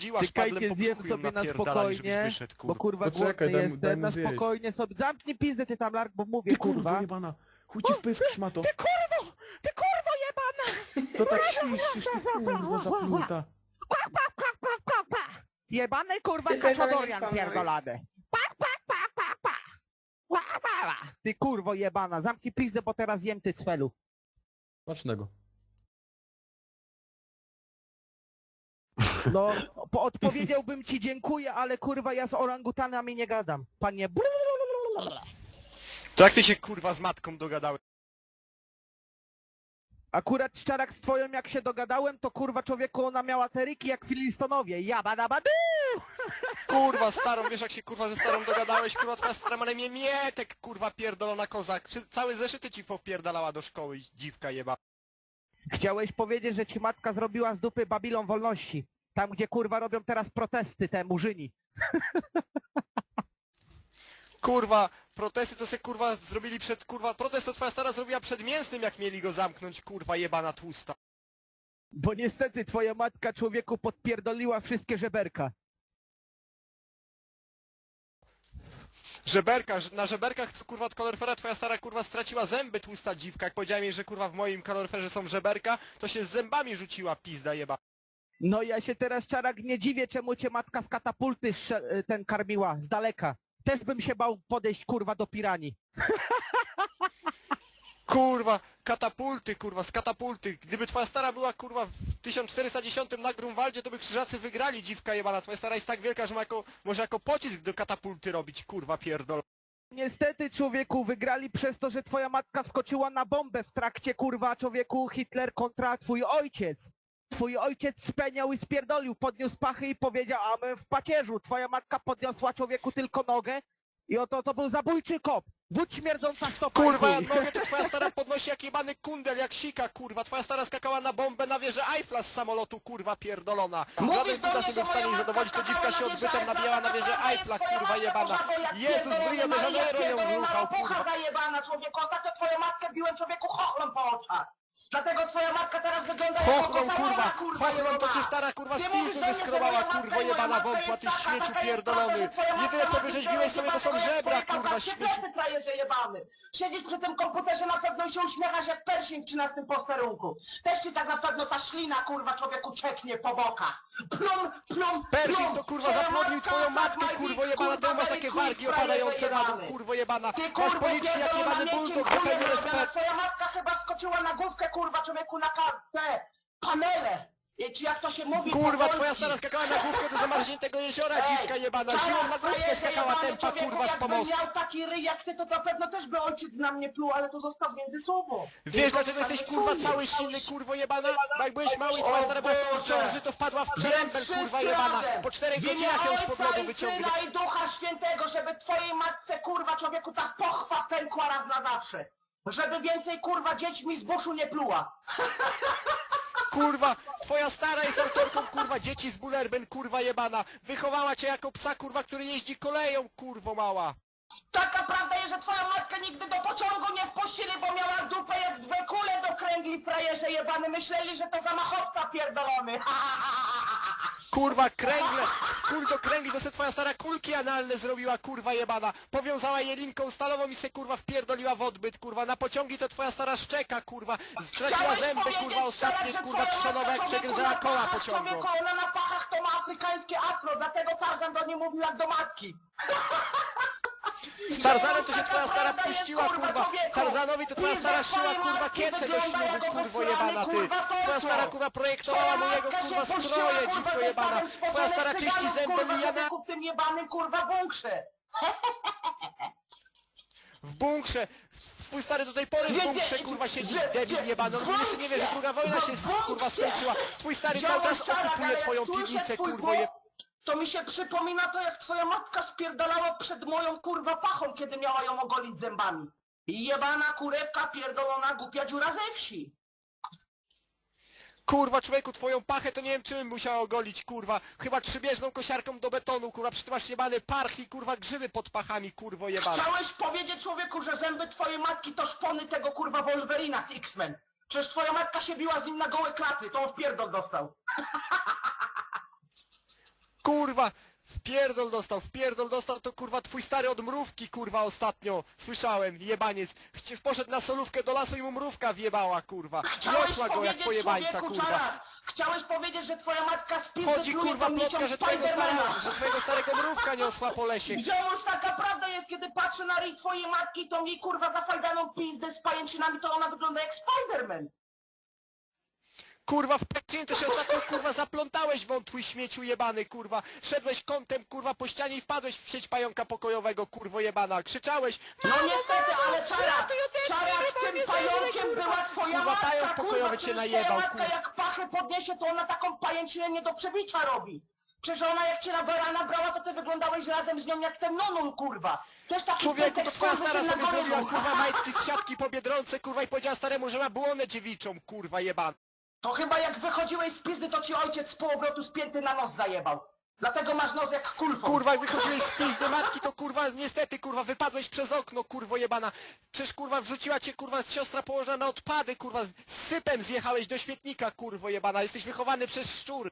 Dziła Czekajcie, zjem sobie na spokojnie, wyszedł, bo kurwa. Poczekaj, głodny daj mu- jestem, daj mu na zjeść. spokojnie sobie. Zamknij pizdę ty tam, Lark, bo mówię, Ty kurwa kurwa. jebana! Chuj ci w pysk, szmato! Ty kurwo! Ty kurwo jebana! To tak świszczysz, ty kurwa zapluta! Jebany kurwa Ty tego nie pierdolany. Pa, pa, pa, pa, pa. Pa, pa, pa. Ty kurwo jebana, zamknij pizdę, bo teraz jem ty cwelu. Smacznego. No, po, odpowiedziałbym ci dziękuję, ale kurwa ja z orangutanami nie gadam. Panie blablabla. To jak ty się kurwa z matką dogadałeś? Akurat szczerak z twoją jak się dogadałem, to kurwa człowieku ona miała te ryki jak Filistonowie. Jabadabady! Kurwa starą, wiesz jak się kurwa ze starą dogadałeś? Kurwa twoja stara ma na imię Mietek, kurwa pierdolona kozak. Przy- Całe zeszyty ci popierdalała do szkoły, dziwka jeba. Chciałeś powiedzieć, że ci matka zrobiła z dupy Babilon Wolności. Tam, gdzie kurwa robią teraz protesty te murzyni. Kurwa, protesty to se kurwa zrobili przed kurwa... Protest to twoja stara zrobiła przed mięsnym jak mieli go zamknąć, kurwa jebana tłusta. Bo niestety twoja matka człowieku podpierdoliła wszystkie żeberka. Żeberka, ż- na żeberkach to kurwa od kaloryfera twoja stara kurwa straciła zęby tłusta dziwka. Jak powiedziałem jej, że kurwa w moim kaloryferze są żeberka, to się z zębami rzuciła pizda jeba. No ja się teraz czarak nie dziwię, czemu cię matka z katapulty strze- ten karmiła z daleka. Też bym się bał podejść kurwa do piranii. Kurwa, katapulty, kurwa, z katapulty. Gdyby twoja stara była, kurwa, w 1410 na Grunwaldzie, to by krzyżacy wygrali, dziwka jebana. Twoja stara jest tak wielka, że ma jako, może jako pocisk do katapulty robić, kurwa, pierdol. Niestety człowieku wygrali przez to, że twoja matka wskoczyła na bombę w trakcie kurwa człowieku Hitler kontra twój ojciec. Twój ojciec speniał i spierdolił, podniósł pachy i powiedział, a my w pacierzu. Twoja matka podniosła człowieku tylko nogę i oto to był zabójczy kop. Wódź śmierdząca stopa. i Kurwa, chuj. nogę to twoja stara podnosi jak jebany kundel, jak sika, kurwa. Twoja stara skakała na bombę na wieżę Eiffla z samolotu, kurwa, pierdolona. Mówisz Żaden do kutas mnie, nie był w że stanie jej zadowolić, to matka dziwka się skakała na odbytem wieżę nabijała na wieżę to Eiffla, twoja kurwa matka jebana. Jezus, pierdolona w Rio de Maria, Janeiro ją zruchał, kurwa. zajebana, człowieku. Ostatnio twoją matkę biłem, człowieku, chochlem po oczach. Dlatego twoja matka teraz wygląda Chochlą, kota kurwa, kurwa chochlą to cię stara, kurwa, z że wyskrobała, kurwo jebana wątła, ty śmieciu pierdolony. Jedyne co wyrzeźbiłeś sobie to są żebra, kurwa, śmieciu. frajerze jebany. Siedzisz przy tym komputerze na pewno i się uśmiechasz jak Pershing w 13 posterunku. Też ci tak na pewno ta ślina, kurwa, człowieku cieknie po bokach. Plum, plum, Persik plum. to kurwa Twoja zaplodnił matka twoją matkę, ma kurwo jebana, kurwa, ty masz takie wargi opadające na dół, jebany. kurwo jebana. Ty Masz kurwa policzki jak pierdolona, jebany miękkim bulldog, chujem robiona. spet. Twoja matka chyba skoczyła na główkę, kurwa, człowieku, na ka- te panele. I Czy jak to się mówi Kurwa, po twoja polsku? stara skakała na główkę do zamarzniętego jeziora, Ej, dziwka jebana. Siłą na główkę skakała jebany, tempa, człowieku, kurwa, z pomostu. miał taki ryj jak ty, to na pewno też by ojciec na mnie pluł, ale to zostaw między sobą. Wiesz dlaczego jesteś kurwa cały silny, kurwo jebana? Bo jak byłeś mały i twoja stara była z Boże. ciąży, to wpadła w przerębel, kurwa jebana. Po czterech w godzinach ją i wyciągnął. Syna i Ducha Świętego, żeby twojej matce, kurwa, człowieku, ta pochwa pękła raz na zawsze. Żeby więcej, kurwa, dziećmi z buszu nie pluła. Kurwa, twoja stara jest autorką, kurwa, dzieci z Bullerben, kurwa jebana. Wychowała cię jako psa, kurwa, który jeździ koleją, kurwo mała. Taka prawda jest, że twoją matkę nigdy do pociągu nie wpuścili, bo miała dupę jak dwie kule do kręgli frajerze jebany. Myśleli, że to zamachowca pierdolony. Kurwa, kręgle, z kul do kręgli, to se twoja stara kulki analne zrobiła, kurwa jebana. Powiązała je linką stalową i se kurwa wpierdoliła w odbyt, kurwa. Na pociągi to twoja stara szczeka, kurwa. Straciła Chciałeś zęby, powiedzieć kurwa, ostatnie, że kurwa, twoja jak przegryzała koła na pachach, pociągną. Człowieku, ona na pachach to ma afrykańskie afro, dlatego Tarzan do niej mówił jak do matki. Z Tarzanem to się twoja stara puściła, kurwa. Tarzanowi to twoja stara szyła, kurwa, kiece do ślubu, kurwo jebana, ty. Twoja stara, kurwa, projektowała mojego, kurwa, stroje, dziwko jebana. Twoja stara czyści zęby lijana w tym jebanym, kurwa, bunkrze. w bunkrze. Twój stary do tej pory w bunkrze, kurwa, siedzi debil jebany. On jeszcze nie wie, że druga wojna się, w kurwa, skończyła. Twój stary cały czas okupuje twoją piwnicę, kurwo głos, je... To mi się przypomina to, jak twoja matka spierdalała przed moją kurwa pachą, kiedy miała ją ogolić zębami. I jebana kurewka pierdolona głupia dziura ze wsi. Kurwa, człowieku, twoją pachę to nie wiem czym musiała ogolić, kurwa. Chyba trzybieżną kosiarką do betonu, kurwa. Przy tym masz jebany parch i, kurwa, grzyby pod pachami, kurwo jebane. Chciałeś powiedzieć człowieku, że zęby twojej matki to szpony tego kurwa Wolverina z X-Men. Przecież twoja matka się biła z nim na gołe klaty, to on w pierdol dostał. Kurwa, wpierdol dostał, wpierdol dostał, to kurwa twój stary od mrówki, kurwa, ostatnio. Słyszałem, jebaniec. Chci- Poszedł na solówkę do lasu i mu mrówka wjebała, kurwa. Niosła go jak pojebańca, człowieku, kurwa. Chciałeś powiedzieć, że twoja matka spizdy Chodzi kurwa plotka, że twojego, stara, że twojego starego mrówka niosła po lesie. Ziomuś, taka prawda jest, kiedy patrzę na ryj twojej matki, to mi kurwa zafajdaną pizdę z pajęczynami, to ona wygląda jak Spiderman. Kurwa, w pekcinie to się ostatnio kurwa zaplątałeś wątły śmieciu jebany, kurwa. Szedłeś kątem, kurwa, po ścianie i wpadłeś w sieć pająka pokojowego, kurwo jebana. Krzyczałeś, No niestety, ale czara, czara tym pająkiem była twoja Kurwa, matka, pająk pokojowy cię przecież najebał, twoja matka kurwa. jak pachę podniesie, to ona taką pajęczynę nie do przebicia robi. Przecież ona jak cię na barana brała, to ty wyglądałeś razem z nią jak ten nonul, kurwa. Też taki człowieku, pętek to twoja skurwy stara sobie na zrobiła, kurwa, majtki z siatki po Biedronce, kurwa, i powiedziała staremu, że ma błonę dziewiczą, kurwa, jebana. To chyba jak wychodziłeś z pizdy, to ci ojciec z półobrotu spięty na nos zajebał. Dlatego masz nos jak kulfon. Kurwa, jak wychodziłeś z pizdy matki, to kurwa, niestety, kurwa, wypadłeś przez okno, kurwo jebana. Przecież, kurwa, wrzuciła cię, kurwa, siostra położona na odpady, kurwa, z sypem zjechałeś do śmietnika, kurwo jebana. Jesteś wychowany przez szczury.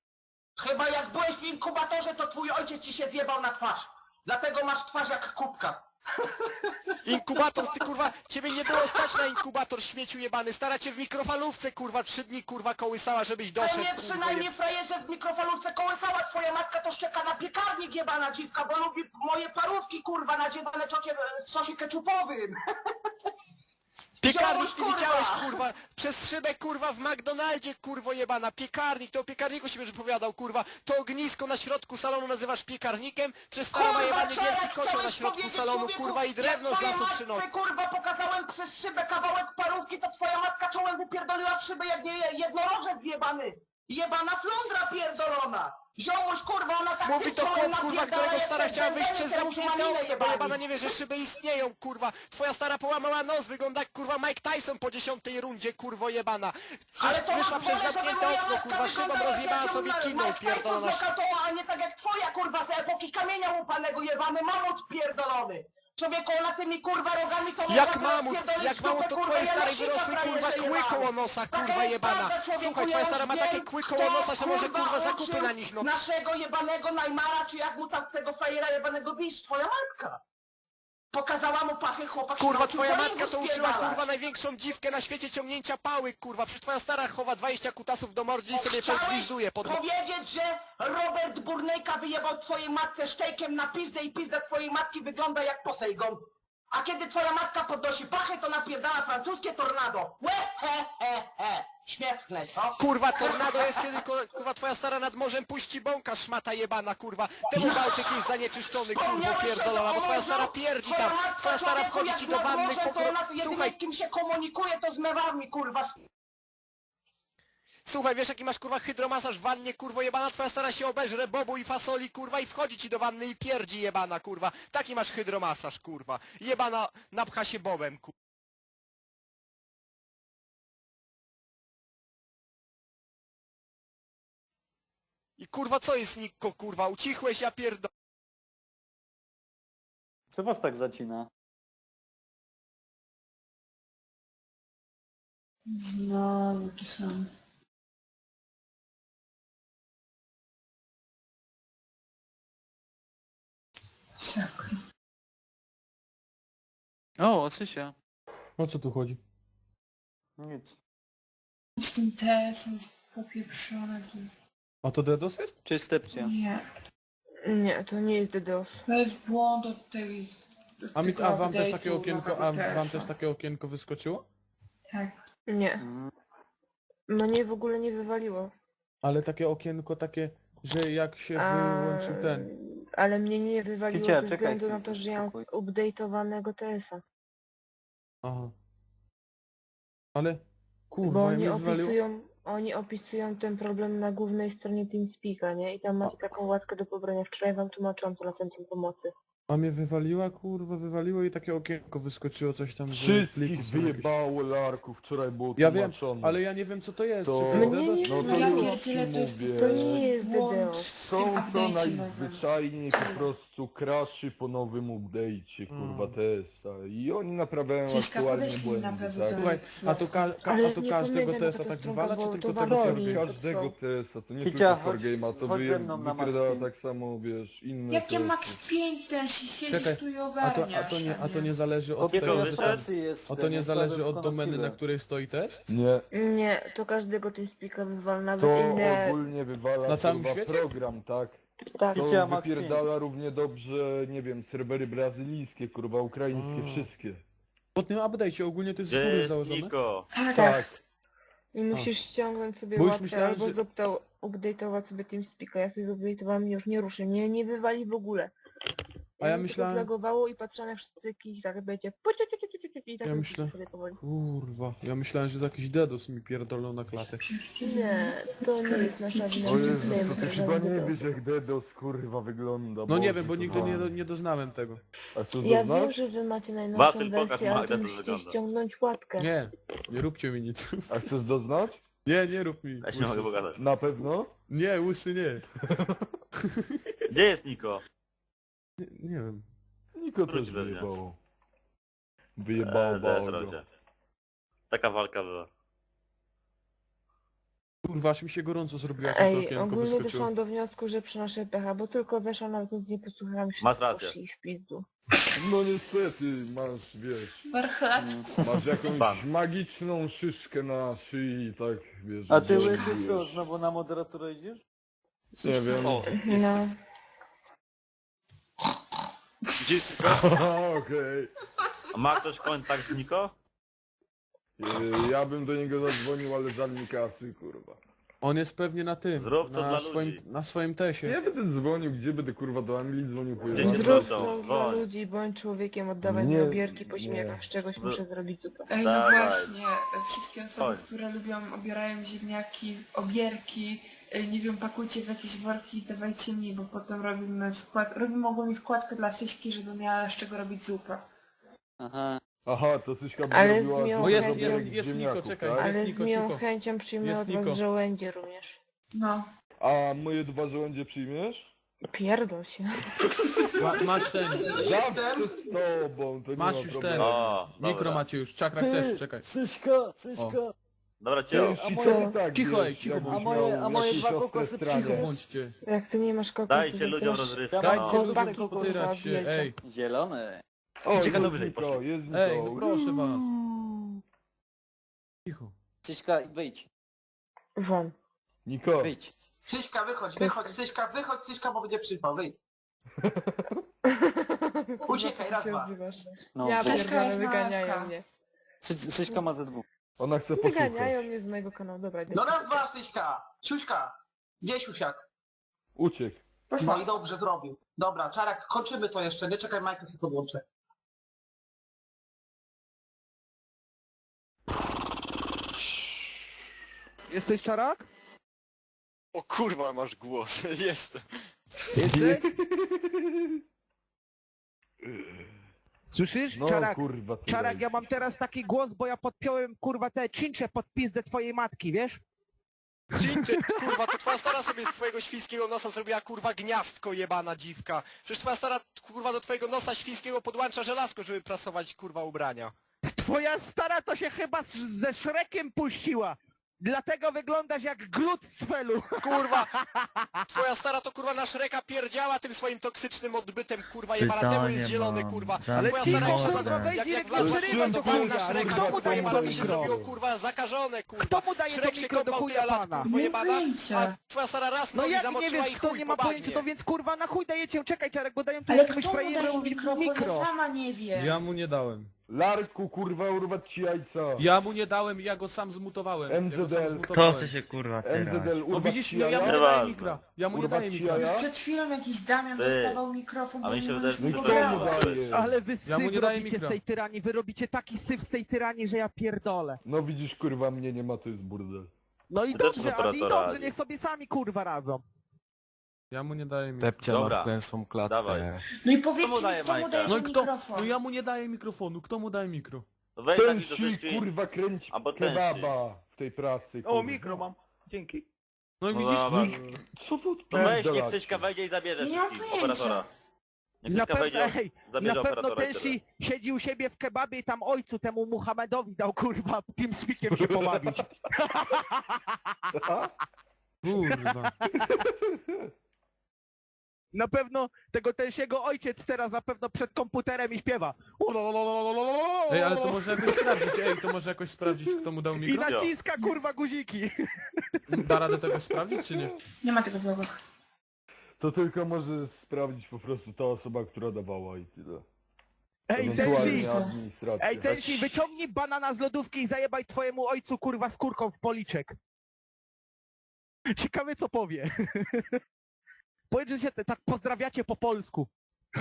Chyba jak byłeś w inkubatorze, to twój ojciec ci się zjebał na twarz. Dlatego masz twarz jak kubka. Inkubator, ty kurwa, ciebie nie było stać na inkubator, śmieciu jebany. Stara cię w mikrofalówce, kurwa, trzy dni, kurwa, kołysała, żebyś doszedł, mnie kurwo przynajmniej frajerze w mikrofalówce kołysała twoja matka, to szczeka na piekarnik jebana dziwka, bo lubi moje parówki, kurwa, nadziewane ciocie w sosie keczupowym. Piekarnik ty widziałeś, kurwa, przez szybę, kurwa, w McDonaldzie, kurwo jebana. Piekarnik, to o piekarniku się będziesz opowiadał, kurwa. To ognisko na środku salonu nazywasz piekarnikiem? Czy stara ma jebany wielki kocioł na środku salonu, kurwa, i drewno z lasu przynosi? kurwa, pokazałem przez szybę kawałek parówki, to twoja matka czołem wypierdoliła w szybę jak nie jednorożec jebany. Jebana flądra pierdolona. Ziomuś, kurwa, ona tak Mówi to chłop, kurwa, napierdala, którego stara chciała wyjść przez ten zamknięte okno, bo jebany. jebana nie wie, że szyby istnieją, kurwa. Twoja stara połamała nos, wygląda jak, kurwa, Mike Tyson po dziesiątej rundzie, kurwo jebana. Ale Przecież to wyszła przez wolę, żeby zamknięte moja okno, kurwa, szybą wyglądała rozjebała jak sobie Mike kiną, Tyson pierdolona. znokautował, a nie tak jak twoja kurwa z epoki kamienia łupanego jebany mamut pierdolony. Człowieku, ona tymi kurwa rogami to Jak mamut, jak mamut to twoje stare wyrosły kurwa kły koło nosa, kurwa jebana. Słuchaj, twoja ja stara ma takie kły koło nosa, że może kurwa zakupy na nich, no. Naszego jebanego Najmara, czy jak mu tam tego frajera jebanego bisz, twoja matka. Pokazała mu pachy chłopak. się Kurwa, nauczył twoja matka to uczyła spierdalać. kurwa największą dziwkę na świecie ciągnięcia pały, kurwa. Przecież twoja stara chowa 20 kutasów do mordy i sobie Chciałeś pod... powiedzieć, że Robert Burnejka wyjebał twojej matce sztejkiem na pizdę i pizda twojej matki wygląda jak Posejgon. A kiedy twoja matka podnosi pachę, to napierdala francuskie tornado. Łe, he, he, he. Śmieszne, co? Kurwa, tornado jest, kiedy ko- kurwa twoja stara nad morzem puści bąka, szmata jebana, kurwa. Temu Bałtyk jest zanieczyszczony, że pierdolona, bo o twoja stara pierdzi tam. Twoja stara wchodzi ci do wanny, pokro... Słuchaj, z kim się komunikuje, to z mewami, kurwa. Słuchaj, wiesz jaki masz kurwa hydromasaż w wannie, kurwo jebana, twoja stara się obeżre bobu i fasoli, kurwa, i wchodzi ci do wanny i pierdzi jebana, kurwa. Taki masz hydromasaż, kurwa. Jebana napcha się bobem, kurwa. I kurwa, co jest Nikko, kurwa? Ucichłeś, ja pierdolę. Co was tak zacina? Znowu to samo. Sakra. O, Ocysia. O co tu chodzi? Nic. Z tym TS-em popieprzone. A to DDoS jest? Czystepcia. Nie. Nie, to nie jest DDoS. To jest błąd od tej... od A, mi, tego a wam też update'u takie okienko, nowego a wam też takie okienko wyskoczyło? Tak. Nie. Mhm. Mnie w ogóle nie wywaliło. Ale takie okienko takie, że jak się A, wyłączył ten... Ale mnie nie wywaliło Kicia, ze czekaj względu na chwilkę, to, że ja mam spokój. update'owanego TS-a. Aha. Ale... Bo Kurwa, jak oni mnie wywaliło... opisują, oni opisują ten problem na głównej stronie TeamSpeak'a, nie? I tam macie taką łatkę do pobrania. Wczoraj wam tłumaczyłam to na centrum pomocy. A mnie wywaliła, kurwa, wywaliło i takie okienko wyskoczyło coś tam, że Wszystkich pliki są jakieś. wyjebało larków, wczoraj było Ja wiem, tłumaczone. ale ja nie wiem co to jest. To- Czy to Mnie nie DDoS? No No to ja już pierdzielę, to jest mówię. To nie jest DDoS. Są to najzwyczajniej po prostu kraszy po nowym update'cie, kurwa, Mm. TS-a. I oni naprawiają Zyska, aktualnie błędy, tak? Słuchaj, a to, ka Ale a to nie każdego pamiętam, TS-a to tak są wywala, czy to tylko tego roli. Forgame? Każdego TS-a, to nie Kicia, tylko chodź- to chodź ze mną na Max wypierdala Payne. tak samo, wiesz, inne Jakie TS-y. max 5 ten siedzisz Czekaj, tu i A to, ogarniasz. a, to nie, a to nie zależy od tego, to że tam... pracy jest. A to nie zależy od domeny, na której... stoi test? Nie, Nie, to każdego TeamSpeaka wywala, nawet to inne... ogólnie wywala Na całym kurwa, świecie? program, tak? Tak. To Kicia Max wypierdala równie dobrze, nie wiem, serwery brazylijskie, kurwa, ukraińskie, A. wszystkie. Po tym update'cie ogólnie to jest z góry założone? Niko. Tak, Tak. I musisz ściągnąć sobie Bo już łapkę myślałem, albo że- update'ować sobie TeamSpeaka. Ja sobie zupdate'owałem już nie ruszy. Mnie nie wywali w ogóle. A ja Mi myślałem- Tylko zlagowało i patrzyłem jak wszyscy i tak będzie pu- ciu- ciu- ciu- ciu- ciu- i tak Ja myślę- sobie powoli. Kurwa, ja myślałem, że to jakiś DDoS mi pierdolą na klatę. Nie, to nie jest nasza wina. O nie Jezu, to ty chyba nie wiesz jak DDoS kurwa wygląda. No nie Boże, wiem, bo nigdy nie, do, nie doznałem tego. A co Ja wiem, doznasz? że wy macie najnowszą Batyl, pokaż wersję, ale Magda, to to musicie wygląda. ściągnąć łatkę. Nie, nie róbcie mi nic. A chcesz doznać? Nie, nie rób mi. Ja się nie mogę łysy. pogadać. Na pewno? Nie, łysy nie. Gdzie jest Niko? Nie, nie wiem. Niko Wróć też we mnie. wyjebało. Wyjebało Eee, bało go. Taka walka była. Kurwa, aż mi się gorąco zrobiło, jak mi to Ej, okienko ogólnie wyskoczyło. doszłam do wniosku, że przynoszę pecha, bo tylko weszłam nawet nic nie posłuchałam się Masz rację. poszli w pizdu. No niestety, masz, wiesz, Warchlak. masz jakąś Pan. magiczną szyszkę na szyi, tak, wiesz. A ty że- łysy co, znowu na moderatora idziesz? Nie wiem. No. Gdzie jest Niko? Okej. A ma ktoś kontakt z Niko? Yy, Ja bym do niego zadzwonił, ale mi kasy, kurwa. On jest pewnie na tym, Zrób to na dla swoim, ludzi. na swoim tesie. Ja będę dzwonił, gdzie będę kurwa do Anglii dzwonił jebaniu. się Zrób wrócą, to dla woń. ludzi, bądź człowiekiem, oddawaj mi Nie, obierki po nie. śmiechach, z czegoś muszę zrobić zupę. Ej, no Dawaj. właśnie, wszystkie osoby, Chodź. które lubią, obierają ziemniaki, obierki, ej, nie wiem, pakujcie w jakieś worki i dawajcie mi, bo potem robimy wkład, robimy ogólnie wkładkę dla Syśki, żeby miała z czego robić zupę. Aha. Aha, to Syśka by Ale robiła z miłą Bo jest, jest, jest Niko, czekaj. tak? Ale Jest z Niko, miłą cicho. chęcią przyjmę Jest od was żołędzie również. No. A moje dwa żołędzie przyjmiesz? Pierdol się. Ma, masz ten, Zawsze z tobą, to nie Masz ma już problemu. ten. O, mikro dobra. macie już, czakrak też, czekaj. Syśka, Syśka. Dobra, Ty, cicho. i moje- to tak, Cicho, wiesz, ej, cicho, jakbyś a moje- miał a moje jakieś dwa ostre kokosy strany. Cicho bądźcie. Jak ty nie masz kokosów, Dajcie to ludziom rozrywkę. Dajcie no. ludziom Chłopaki, potyrać się, kurwa, ej. Zielone. O, Czekaj, jest poszło. jest Niko. Ej, no proszę was. Cicho. Syśka, wyjdź. Won. Niko, Wyjdź. Syśka, wychodź, wychodź, Syśka, wychodź, Syśka, bo będzie przypał, wyjdź. Uciekaj, raz, Się dwa. No, Ja pierdolę, jest wyganiają mnie. Sy- Syśka ma ze dwóch. ona chce posłuchać. Wyganiają mnie z mojego kanału, dobra. idę. No raz, dwa, Syśka. Siuśka. Gdzie Siusiak? Uciekł. No i dobrze zrobił. Dobra, Czarak, kończymy to jeszcze, nie czekaj, Majka sobie podłączę. Jesteś czarak? O kurwa, masz głos. Jestem. Jesteś? Słyszysz? No Czarak, kurwa, ty Czarak, ja mam teraz taki głos, bo ja podpiąłem kurwa te czyncze pod pizdę twojej matki, wiesz? Dzięki, kurwa, to twoja stara sobie z twojego świńskiego nosa zrobiła kurwa gniazdko jebana dziwka. Przecież twoja stara kurwa do twojego nosa świńskiego podłącza żelazko, żeby prasować kurwa ubrania. Twoja stara to się chyba z, ze Szrekiem puściła. Dlatego wyglądasz jak glut z felu. Kurwa! Twoja stara to kurwa na Szreka pierdziała tym swoim toksycznym odbytem, kurwa jebana, temu jest zielony, mam. kurwa. Ale Twoja cicho, stara jak kurwa, wejdź jak, i jak wlazł wlazła do kurwa do chuja. bagna Szreka, Kto mu kurwa daje jebana, to to się mikro? zrobiło kurwa zakażone, kurwa. Kto mu daje to Szrek się mikro do kąpał tyle chuja lat, pana? kurwa Nie jebana, pojęcia. a twoja stara raz No nogi jak nie zamoczyła i wiesz, kto chuj nie po ma pojęcia, to więc kurwa na chuj dajecie, czekaj Czarek, bo dają tu Ale jakiemuś kto mu daje frajerowi mikrofon? mikro. Bo sama nie wie. Ja mu nie dałem. Larku, kurwa, urwać ci jajca. Ja mu nie dałem, ja go sam zmutowałem. Ja go sam MZL. Kto zmutowałem. chce się kurwa teraz? MZL, No urwać widzisz, ci no ja mu jaja? nie daję mikra. Ja mu nie daję ci mikra. jaja? Przed chwilą jakiś Damian Ty. dostawał mikrofon, A bo mi się nie wydaje, że No i mu daje? Ale wy Ja mu syf nie daję robicie z mikra. tej tyranii, wy robicie taki syf z tej tyranii, że ja pierdolę. No widzisz, kurwa, mnie nie ma, to jest burdel. No i To dobrze, ale i operatora dobrze, niech sobie sami kurwa radzą. Ja mu nie daję mi... Tepcia Dobra. ma wklęsłą klatę. Dawaj. No i Kto mu daje mi, kto mu Majka? daje No i ten kto? mikrofon. No ja mu nie daję mikrofonu, kto mu daje mikro? To Weź Ten taki do si, rzeczy. kurwa, Albo ten kebaba w tej pracy, kurwa. Dzięki. No i No widzisz? dobra. Co tu To weź, niech odpierdalacie? Tyśka wejdzie i zabierze nie mam wszystkich, pojęcia. operatora. Niech Na pewno, wejdzie, zabierze na pewno operatora ten tyle. si siedzi u siebie w kebabie i tam ojcu temu Muhammedowi dał kurwa tym spikiem się pobawić. Kurwa. Na pewno tego też jego ojciec teraz na pewno przed komputerem i śpiewa. Ej, ale to może jakoś sprawdzić, ej, to może jakoś sprawdzić, kto mu dał I naciska kurwa guziki. Da radę tego sprawdzić, czy nie? Nie ma tego w. To tylko może sprawdzić po prostu ta osoba, która dawała i tyle. Ej, ten Ewentualnie si, administracja. ej, ten si, wyciągnij banana z lodówki i zajebaj twojemu ojcu kurwa skórką w policzek. Ciekawe co powie. Powiedz, że się te- tak pozdrawiacie po polsku.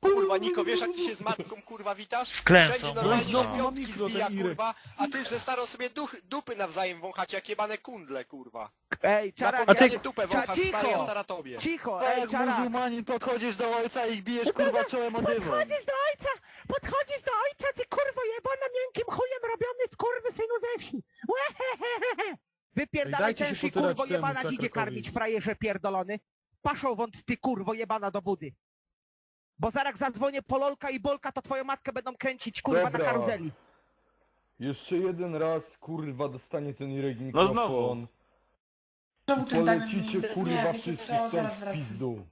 Kurwa, Niko, wiesz jak ty się z matką kurwa witasz? Wklęsą. Wszędzie normalnie No, no, piątki mikro, zbija, ten Irek. kurwa, a ty ze starą sobie duch, dupy nawzajem wąchacie jak jebane kundle, kurwa. Ej, Na czara, powiedzenie ja- dupę Cza- wąchasz stary, a cicho, stara tobie. cicho, ej, Jak czara. muzułmanin podchodzisz do ojca i bijesz kurwa czołem o dywan. Podchodzisz do ojca, podchodzisz do ojca, ty kurwo jebana miękkim chujem robiony z kurwy synu ze wsi. Łehehehe. Wypierdalaj dajcie ten się potyrać kurwo temu jebana idzie Czakrakowi. karmić frajerze pierdolony. Paszą wąt ty kurwo jebana do budy. Bo zaraz zadzwonię po lolka i bolka, to twoją matkę będą kręcić kurwa na Dobra. karuzeli. Jeszcze jeden raz, kurwa, dostanie ten Irek No mikrofon. Znowu ten Damian Polecicie, kurwa, wiecie co, stąd zaraz w wracam. pizdu.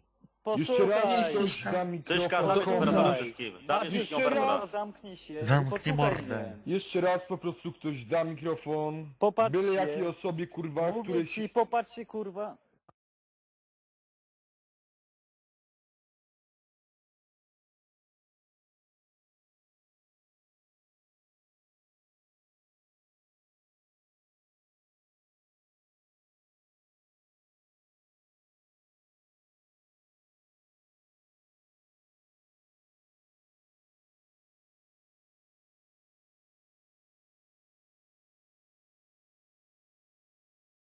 Jeszcze raz Posłuchaj. ktoś za Tyśka, mikrofon. wszystkim. Zabierz Jeszcze operatora. raz. Zamknij się. Zamknij posłuchaj mordę. mnie. Jeszcze raz po prostu ktoś da mikrofon. Popatrz Byle się. jakiej osobie, kurwa, Mówię której ci, się popatrz się kurwa.